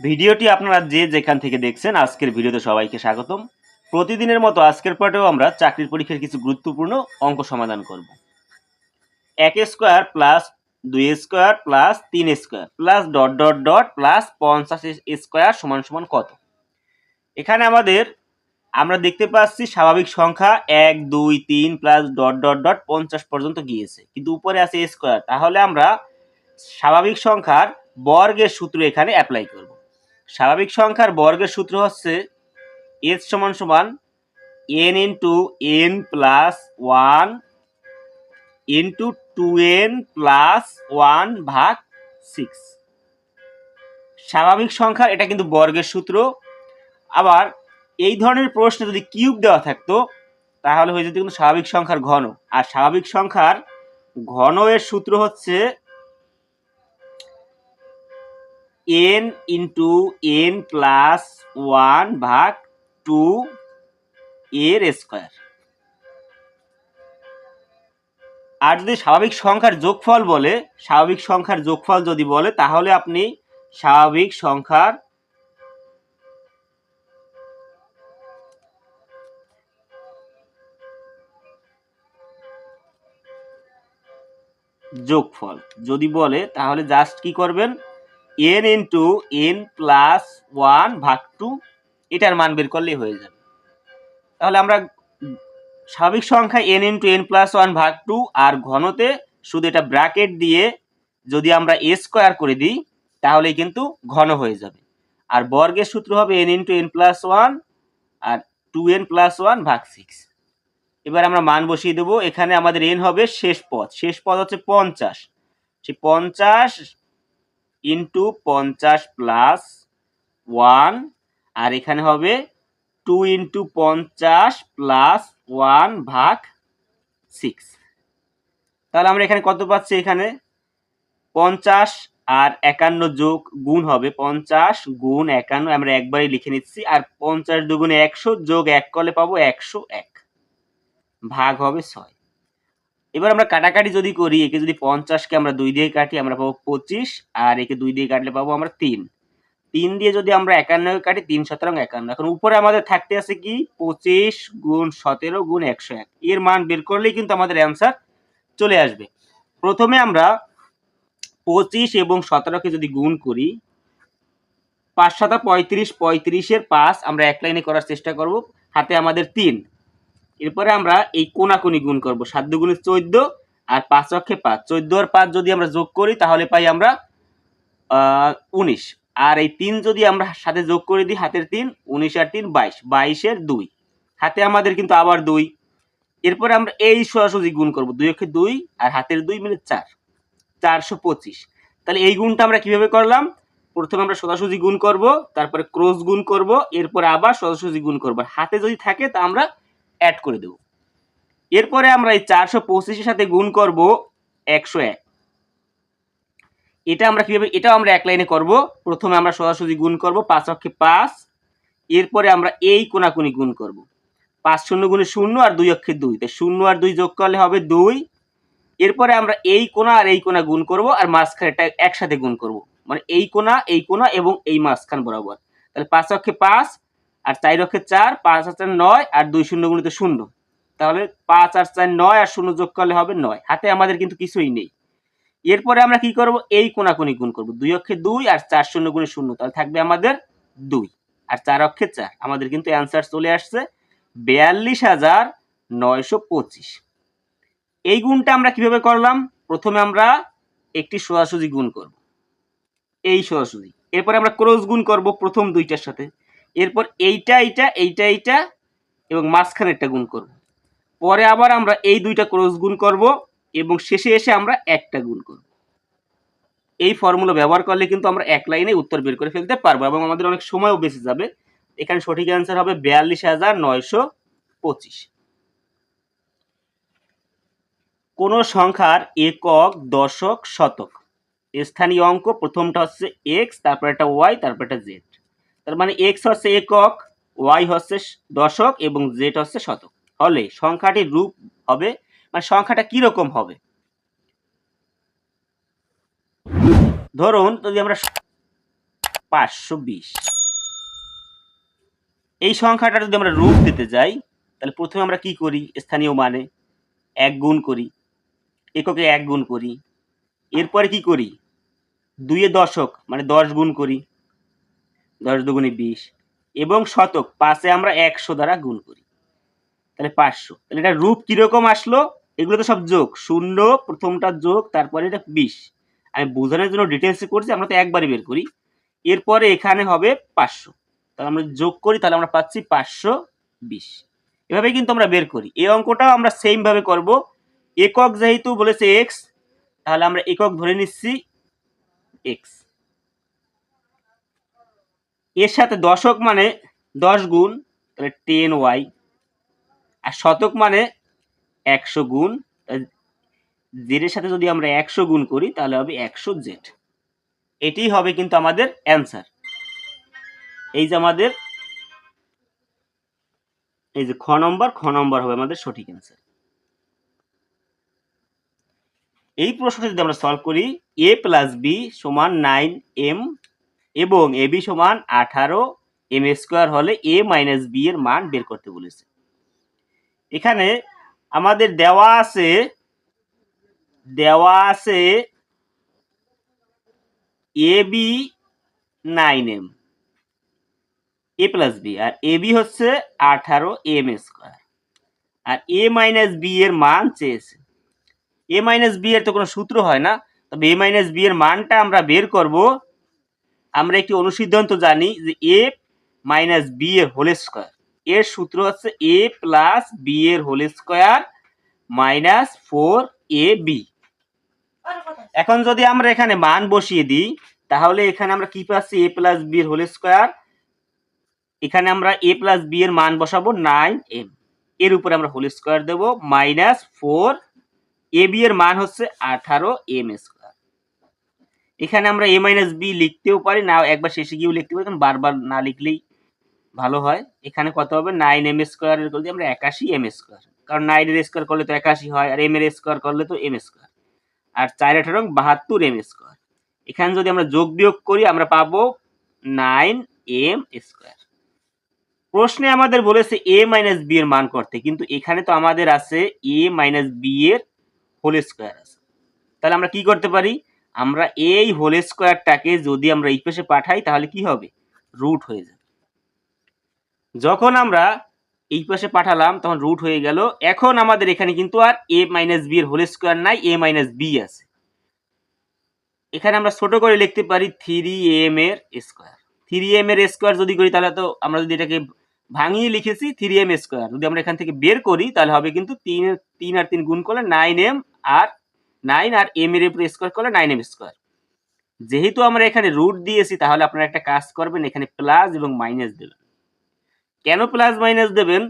ভিডিওটি আপনারা যে যেখান থেকে দেখছেন, আজকের ভিডিওতে সবাইকে স্বাগতম। প্রতিদিনের মতো আজকের পার্টেও আমরা চাকরির পরীক্ষার কিছু গুরুত্বপূর্ণ অঙ্ক সমাধান করব। এক স্কোয়ার প্লাস দুই স্কোয়ার প্লাস তিন square plus dot dot dot plus পঞ্চাশ স্কোয়ার সমান সমান কত? এখানে আমাদের আমরা দেখতে পাচ্ছি স্বাভাবিক সংখ্যা এক, দুই, তিন প্লাস ডট ডট ডট পঞ্চাশ পর্যন্ত গিয়েছে। কিন্তু উপরে আছে স্কোয়ার। তাহলে আমরা স্বাভাবিক সংখ্যার বর্গের সূত্র এখানে অ্যাপ্লাই করব। স্বাভাবিক সংখ্যার বর্গের সূত্র হচ্ছে এস সমান সমান n into n plus one into two n plus one ভাগ সিক্স স্বাভাবিক সংখ্যা, এটা কিন্তু বর্গের সূত্র। আবার এই ধরনের প্রশ্নে যদি কিউব দেওয়া থাকতো, তাহলে হয়ে যেত কিন্তু স্বাভাবিক সংখ্যার ঘন। আর স্বাভাবিক সংখ্যার ঘন এর সূত্র হচ্ছে n into n plus one ভাগ টু এর স্কোয়ার আর যদি স্বাভাবিক সংখ্যার যোগফল বলে, স্বাভাবিক সংখ্যার যোগফল যদি বলে, তাহলে আপনি স্বাভাবিক সংখ্যার যোগফল। যদি বলে, তাহলে জাস্ট কি করবেন? N into n plus one ভাগ টু এটার মান বের করলেই হয়ে যাবে। তাহলে আমরা স্বাভাবিক সংখ্যা n into n plus one ভাগ টু আর ঘনতে শুধু এটা ব্র্যাকেট দিয়ে যদি আমরা এ স্কোয়ার করে দিই, তাহলেই কিন্তু ঘন হয়ে যাবে। আর বর্গের সূত্র হবে n into n plus one আর টু এন প্লাস ওয়ান ভাগ সিক্স এবার আমরা মান বসিয়ে দেবো। এখানে আমাদের এন হবে শেষ পদ। শেষ পদ হচ্ছে পঞ্চাশ। সেই পঞ্চাশ ইন্টু পঞ্চাশ প্লাস ওয়ান আর এখানে হবে টু ইন্টু পঞ্চাশ প্লাস ওয়ান ভাগ সিক্স তাহলে আমরা এখানে কত পাচ্ছি এখানে? পঞ্চাশ আর একান্ন যোগ গুণ হবে, পঞ্চাশ গুণ একান্ন, আমরা একবারই লিখে নিচ্ছি, আর পঞ্চাশ দুগুণে একশো যোগ এক করলে পাবো একশো এক, ভাগ হবে ছয়। এবার আমরা কাটাকাটি যদি করি, একে যদি পঞ্চাশকে আমরা দুই দিয়ে কাটি, আমরা পাবো পঁচিশ, আর একে দুই দিয়ে কাটলে পাবো আমরা তিন। তিন দিয়ে যদি আমরা একান্নকে কাটি, তিন শতরং একান্ন। এখন উপরে আমাদের থাকতে আছে কি? পঁচিশ গুণ সতেরো গুণ একশো এক। এর মান বের করলেই কিন্তু আমাদের অ্যান্সার চলে আসবে। প্রথমে আমরা পঁচিশ এবং সতেরোকে যদি গুণ করি, পাঁচ শত পঁয়ত্রিশ, পঁয়ত্রিশের পাঁচ আমরা এক লাইনে করার চেষ্টা করব, হাতে আমাদের তিন। এরপরে আমরা এই কোনাকুনি গুণ করব। সাত দুগুণে চোদ্দ আর পাঁচ অক্ষে পাঁচ। চোদ্দ আর পাঁচ যদি আমরা যোগ করি, তাহলে পাই আমরা উনিশ। আর এই তিন যদি আমরা সাথে যোগ করে দিই, হাতের তিন, উনিশ আর তিন, বাইশ। বাইশের দুই। হাতে আমাদের কিন্তু আবার দুই। এরপরে আমরা এই সোজাসুজি গুণ করব। দুই অক্ষে দুই আর হাতের দুই মিলে চার। চারশো পঁচিশ। তাহলে এই গুণটা আমরা কীভাবে করলাম? প্রথমে আমরা সোজাসুজি গুণ করব, তারপরে ক্রস গুণ করব, এরপরে আবার সোজাসুজি গুণ করব। হাতে যদি থাকে, তা আমরা অ্যাড করে দেব। এরপরে আমরা এই চারশো পঁচিশের সাথে গুণ করব একশো এক। এটা আমরা কীভাবে এটাও আমরা এক লাইনে করব। প্রথমে আমরা সোজাসুজি গুণ করব পাঁচ অক্ষে পাঁচ। এরপরে আমরা এই কোনাকুনি গুণ করব। পাঁচ শূন্য গুণে শূন্য আর দুই অক্ষে দুই। তাই শূন্য আর দুই যোগ করলে হবে দুই। এরপরে আমরা এই কোনা আর এই কোনা গুণ করব আর মাঝখানেটা একসাথে গুণ করব। মানে এই কোনা এই কোনা এবং এই মাঝখান বরাবর। তাহলে পাঁচ অক্ষে পাঁচ আর চার অক্ষে চার, পাঁচ আর চার নয়, আর দুই শূন্য গুণিত শূন্য। তাহলে পাঁচ আর চার নয় আর শূন্য যোগ করলে হবে নয়। হাতে আমাদের কিন্তু কিছুই নেই। এরপরে আমরা কি করব? এই কোনাকুনি গুণ করব। দুই অক্ষে দুই আর চার শূন্য গুণে শূন্য। তাহলে থাকবে আমাদের দুই। আর চার অক্ষে চার। আমাদের কিন্তু অ্যান্সার চলে আসছে বিয়াল্লিশ হাজার নয়শো পঁচিশ। এই গুণটা আমরা কীভাবে করলাম? প্রথমে আমরা একটি সোজাসুজি গুণ করব। এই সোজাসুজি। এরপরে আমরা ক্রস গুণ করব প্রথম দুইটার সাথে। এরপর এইটা এইটা এইটা এইটা এবং মাঝখানেরটা গুণ করব। পরে আবার আমরা এই দুইটা ক্রস গুণ করব এবং শেষে এসে আমরা একটা গুণ করব। এই ফর্মুলা ব্যবহার করলে কিন্তু আমরা এক লাইনে উত্তর বের করে ফেলতে পারব এবং আমাদের অনেক সময়ও বেঁচে যাবে। এখানে সঠিক অ্যান্সার হবে বিয়াল্লিশ হাজার নয়শো পঁচিশ। কোন সংখ্যার একক, দশক, শতক? স্থানীয় অঙ্ক, প্রথমটা হচ্ছে এক্স তারপর একটা ওয়াই তারপর একটা জেড তার মানে এক্স হচ্ছে একক ওয়াই হচ্ছে দশক এবং জেড হচ্ছে শতক। হলে সংখ্যাটির রূপ হবে মানে সংখ্যাটা কীরকম হবে? ধরুন যদি আমরা পাঁচশো বিশ, এই সংখ্যাটা যদি আমরা রূপ দিতে যাই, তাহলে প্রথমে আমরা কি করি? স্থানীয় মানে এক গুণ করি, এককে এক গুণ করি, এরপরে কি করি? দুইয়ে দশক মানে দশ গুণ করি। দশ দুগুণে বিশ। এবং শতক পাঁচে আমরা একশো দ্বারা গুণ করি। তাহলে পাঁচশো। তাহলে এটা রূপ কীরকম আসলো? এগুলো তো সব যোগ। শূন্য, প্রথমটা যোগ, তারপরে এটা বিশ। আমি বোঝানোর জন্য ডিটেলসে করছি, আমরা তো একবারই বের করি। এরপরে এখানে হবে পাঁচশো। তাহলে আমরা যোগ করি, তাহলে আমরা পাচ্ছি পাঁচশো বিশ। এভাবে কিন্তু আমরা বের করি। এই অঙ্কটাও আমরা সেম ভাবে করব। একক যেহেতু বলেছে এক্স তাহলে আমরা একক ধরে নিচ্ছি এক্স এর সাথে দশক মানে দশ গুণ, তাহলে টেন ওয়াই আর শতক মানে একশো গুণ জেডের সাথে যদি আমরা একশো গুণ করি, তাহলে হবে একশো জেড এটি হবে কিন্তু আমাদের অ্যান্সার এই যে আমাদের, এই যে খ নম্বর খ নম্বর হবে আমাদের সঠিক অ্যান্সার এই প্রশ্নটি যদি আমরা সলভ করি এ প্লাস বি সমান নাইন এম এবং এ বি সমান আঠারো এম স্কোয়ার হলে এ মাইনাস বি এর মান বের করতে বলেছে। এখানে আমাদের দেওয়া আছে দেওয়া আছে a b nine m a plus b R A B হচ্ছে আঠারো এম স্কোয়ার আর এ মাইনাস বি এর মান চেয়েছে। এ মাইনাস বি এর তো কোনো সূত্র হয় না, তবে এ মাইনাস বি এর মানটা আমরা বের করব। আমরা একটি অনুসিদ্ধান্ত জানি যে এ মাইনাস বি এর হোল স্কোয়ার এর সূত্র হচ্ছে এ প্লাস বি এর whole square minus four a b এখন যদি আমরা এখানে মান বসিয়ে দিই, তাহলে এখানে আমরা কি পাচ্ছি? এ প্লাস বি এর হোল স্কোয়ার এখানে আমরা এ প্লাস বি এর মান বসাবো নাইন এম এর উপরে আমরা হোল স্কোয়ার দেবো মাইনাস ফোর এ বি এর মান হচ্ছে আঠারো এম স্কোয়ার এখানে আমরা এ মাইনাস বি লিখতেও পারি। না, একবার শেষে গিয়েও লিখতে পারি, কারণ বারবার না লিখলেই ভালো হয়। এখানে কত হবে? নাইন এম স্কোয়ারের করলে আমরা একাশি এম স্কোয়ার কারণ নাইনের স্কোয়ার করলে তো একাশি হয়, আর এম এর স্কোয়ার করলে তো এম স্কোয়ার আর চার আঠারো বাহাত্তর এম স্কোয়ার এখানে যদি আমরা যোগ বিয়োগ করি, আমরা পাবো নাইন এম স্কোয়ার প্রশ্নে আমাদের বলেছে এ মাইনাস বি এর মান করতে, কিন্তু এখানে তো আমাদের আছে এ মাইনাস বি এর হোল স্কোয়ার আছে। তাহলে আমরা কি করতে পারি? আমরা এই হোল স্কোয়ারটাকে যদি আমরা এই পাশে পাঠাই, তাহলে কি হবে? রুট হয়ে যাবে। যখন আমরা পাশে পাঠালাম, তখন রুট হয়ে গেল। এখন আমাদের এখানে কিন্তু আর এ মাইনাস বি এর হোল স্কোয়ার নাই এ মাইনাস বি আছে। এখানে আমরা ছোট করে লিখতে পারি থ্রি এম এর স্কোয়ার থ্রি এম এর স্কোয়ার যদি করি, তাহলে তো আমরা যদি এটাকে ভাঙিয়ে লিখেছি থ্রি এম স্কোয়ার যদি আমরা এখান থেকে বের করি, তাহলে হবে কিন্তু তিন তিন আর তিন গুণ করলে নাইন এম আর নাইন আর এম এর উপরে স্কোয়ার করলে নাইন এম স্কোয়ার যেহেতু আমরা এখানে রুট দিয়েছি, তাহলে আপনারা একটা কাজ করবেন, এখানে প্লাস এবং মাইনাস দেবেন কেন প্লাস মাইনাস দেবেন?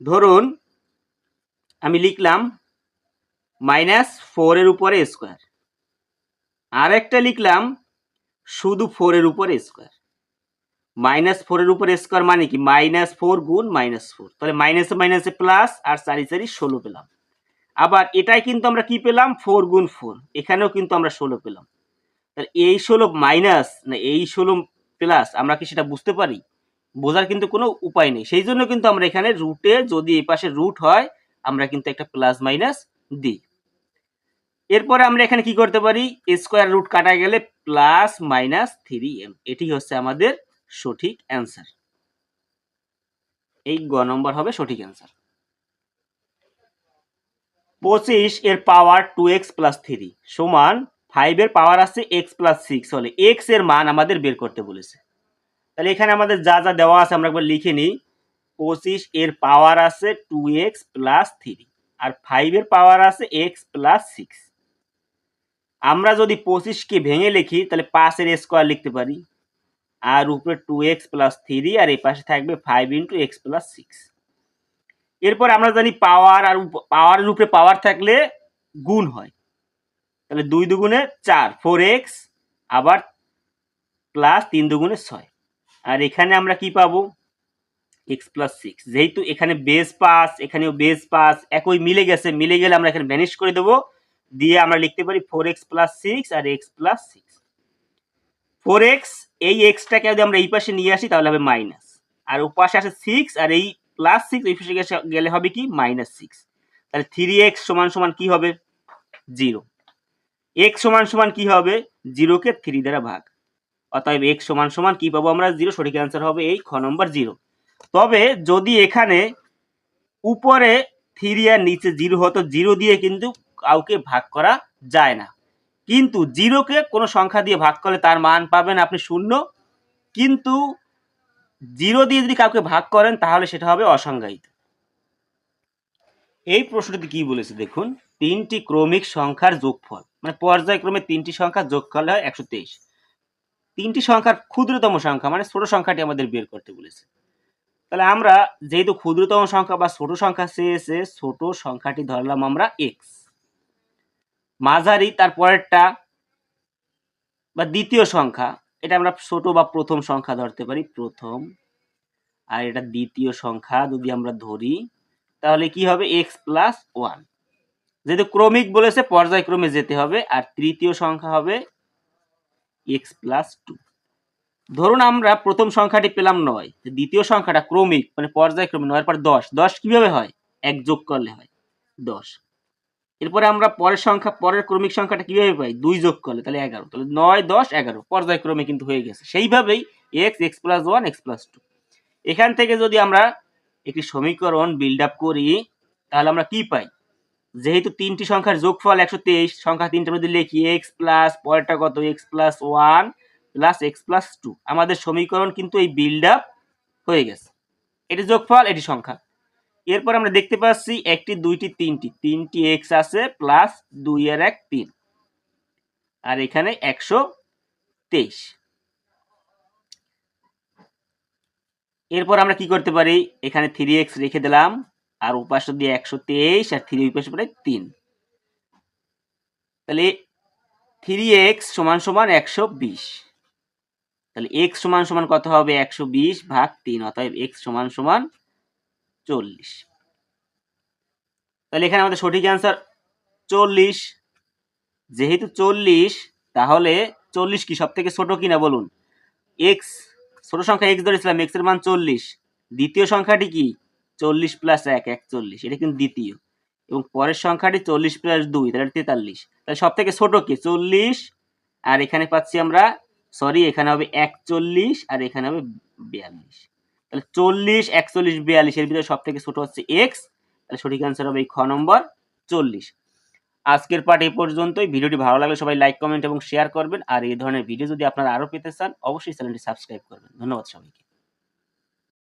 ধরুন, আমি লিখলাম মাইনাস ফোরের উপরে স্কোয়ার আর একটা লিখলাম শুধু ফোরের উপরে স্কোয়ার মাইনাস ফোরের উপরে স্কোয়ার মানে কি? মাইনাস ফোর গুণ মাইনাস ফোর তাহলে মাইনাসে মাইনাসে প্লাস আর চারি চারি ষোলো পেলাম। আবার এটাই কিন্তু আমরা কি পেলাম? ফোর গুণ ফোর। এখানেও কিন্তু আমরা ষোলো পেলাম। তাহলে এই ষোলো মাইনাস, না, এই ষোলো প্লাস আমরা কি সেটা বুঝতে পারি? বোঝার কিন্তু কোনো উপায় নেই। সেই জন্য কিন্তু আমরা এখানে রুটে যদি এই পাশে রুট হয়, আমরা কিন্তু একটা প্লাস মাইনাস দিই। এরপরে আমরা এখানে কি করতে পারি? স্কোয়ার রুট কাটা গেলে প্লাস মাইনাস থ্রি এম এটি হচ্ছে আমাদের সঠিক অ্যান্সার এই গ নম্বর হবে সঠিক অ্যান্সার পঁচিশ এর power two x plus three সমান ফাইভ এর পাওয়ার আছে এক্স প্লাস সিক্স হলে এক্সের মান আমাদের বের করতে বলেছে। তাহলে এখানে আমাদের যা যা দেওয়া আছে আমরা একবার লিখে নিই। পঁচিশ এর পাওয়ার আছে টু এক্স প্লাস থ্রি আর ফাইভ এর পাওয়ার আছে এক্স প্লাস সিক্স আমরা যদি পঁচিশকে ভেঙে লিখি, তাহলে পাঁচের স্কোয়ার লিখতে পারি। আর উপরে টু এক্স প্লাস থ্রি আর এই পাশে থাকবে five into x plus six এরপর আমরা জানি পাওয়ার আর পাওয়ারের উপরে পাওয়ার থাকলে গুণ হয়। তাহলে দুই দুগুণে চার ফোর এক্স আবার প্লাস তিন দুগুণে ছয়। আর এখানে আমরা কি পাবো? এক্স প্লাস সিক্স যেহেতু এখানে বেস পাস এখানেও বেস পাস একই মিলে গেছে, মিলে গেলে আমরা এখানে ভ্যানিশ করে দেবো। দিয়ে আমরা লিখতে পারি ফোর এক্স প্লাস সিক্স আর x plus six four x এই এক্সটাকে যদি আমরা এই পাশে নিয়ে আসি তাহলে হবে মাইনাস আর ও পাশে আসে সিক্স আর এই প্লাস সিক্স এই পাশে গেলে হবে কি? মাইনাস সিক্স তাহলে থ্রি এক্স সমান সমান কি হবে? জিরো এক্স সমান সমান কি হবে? জিরোকে থ্রি দ্বারা ভাগ। অতএব এক্স সমান সমান কি পাবো আমরা? জিরো সঠিক অ্যান্সার হবে এই খ নম্বর জিরো তবে যদি এখানে উপরে থ্রি আর নিচে জিরো হতো জিরো দিয়ে কিন্তু কাউকে ভাগ করা যায় না। কিন্তু জিরোকে কোনো সংখ্যা দিয়ে ভাগ করলে তার মান পাবেন আপনি শূন্য। কিন্তু জিরো দিয়ে যদি কাউকে ভাগ করেন, তাহলে সেটা হবে অসংজ্ঞায়িত। এই প্রশ্নটিতে কি বলেছে দেখুন, তিনটি ক্রমিক সংখ্যার যোগফল মানে পর্যায়ক্রমে তিনটি সংখ্যার যোগফল হয় একশো তেইশ। তিনটি সংখ্যার ক্ষুদ্রতম সংখ্যা মানে ছোট সংখ্যাটি আমাদের বের করতে বলেছে। তাহলে আমরা যেহেতু ক্ষুদ্রতম সংখ্যা বা ছোট সংখ্যা চেয়েছে, ছোট সংখ্যাটি ধরলাম আমরা এক্স মাঝারি তার পরেরটা বা দ্বিতীয় সংখ্যা এটা আমরা ছোট বা প্রথম সংখ্যা ধরতে পারি, প্রথম। আর এটা দ্বিতীয় সংখ্যা যদি আমরা ধরি, তাহলে কি হবে? এক্স প্লাস ওয়ান যেহেতু ক্রমিক বলেছে, পর্যায়ক্রমে যেতে হবে। আর তৃতীয় সংখ্যা হবে এক্স প্লাস টু ধরুন আমরা প্রথম সংখ্যাটি পেলাম নয়। দ্বিতীয় সংখ্যাটা ক্রমিক মানে পর্যায়ক্রমে নয়ের পর দশ। দশ কীভাবে হয়? এক যোগ করলে হয়। দশ। এরপরে আমরা পরের সংখ্যা, পরের ক্রমিক সংখ্যাটা কীভাবে পাই? দুই যোগ করলে, তাহলে এগারো। তাহলে নয়, দশ, এগারো। পর্যায়ক্রমে কিন্তু হয়ে গেছে। সেইভাবেই x x plus one x plus two এখান থেকে যদি আমরা একটি সমীকরণ বিল্ড আপ করি, তাহলে আমরা কি পাই? যেহেতু তিনটি সংখ্যার যোগফল একশো তেইশ, সংখ্যা তিনটার মধ্যে লিখি এক্স প্লাস পরেরটা কত? X plus one plus x plus two আমাদের সমীকরণ কিন্তু এই বিল্ড আপ হয়ে গেছে। এটি যোগফল, এটি সংখ্যা। এরপর আমরা দেখতে পাচ্ছি একটি, দুইটি, তিনটি। তিনটি এক্স আছে প্লাস দুই এর এক তিন। আর এখানে একশো তেইশ। এরপর আমরা কি করতে পারি? এখানে থ্রি এক্স রেখে দিলাম। আর উপাস দিয়ে একশো তেইশ আর থ্রি উপাস পরে তিন। তাহলে থ্রি এক্স সমান সমান একশো বিশ। তাহলে এক্স সমান সমান কত হবে? একশো বিশ ভাগ তিন, অতএব এক্স সমান সমান চল্লিশ। তাহলে এখানে আমাদের সঠিক অ্যান্সার চল্লিশ। যেহেতু চল্লিশ, তাহলে চল্লিশ কি সব থেকে ছোট কিনা বলুন? এক্স ছোট সংখ্যা এক্স ধরেছিলাম এক্সের মান চল্লিশ। দ্বিতীয় সংখ্যাটি কি? চল্লিশ প্লাস এক একচল্লিশ এটা কিন্তু দ্বিতীয়। এবং পরের সংখ্যাটি চল্লিশ প্লাস দুই, তাহলে তেতাল্লিশ। তাহলে সব থেকে ছোট কি? চল্লিশ। আর এখানে পাচ্ছি আমরা সরি এখানে হবে একচল্লিশ আর এখানে হবে বিয়াল্লিশ। তাহলে চল্লিশ, একচল্লিশ, বিয়াল্লিশ এর ভিতরে সব থেকে ছোট হচ্ছে এক্স তাহলে সঠিক অ্যান্সার হবে এই খ নম্বর চল্লিশ। আজকের পাঠ এই পর্যন্তই। ভিডিওটি ভালো লাগলে সবাই লাইক কমেন্ট এবং শেয়ার করবেন। আর এই ধরনের ভিডিও যদি আপনারা আরও পেতে চান, অবশ্যই চ্যানেলটি সাবস্ক্রাইব করবেন। ধন্যবাদ সবাইকে।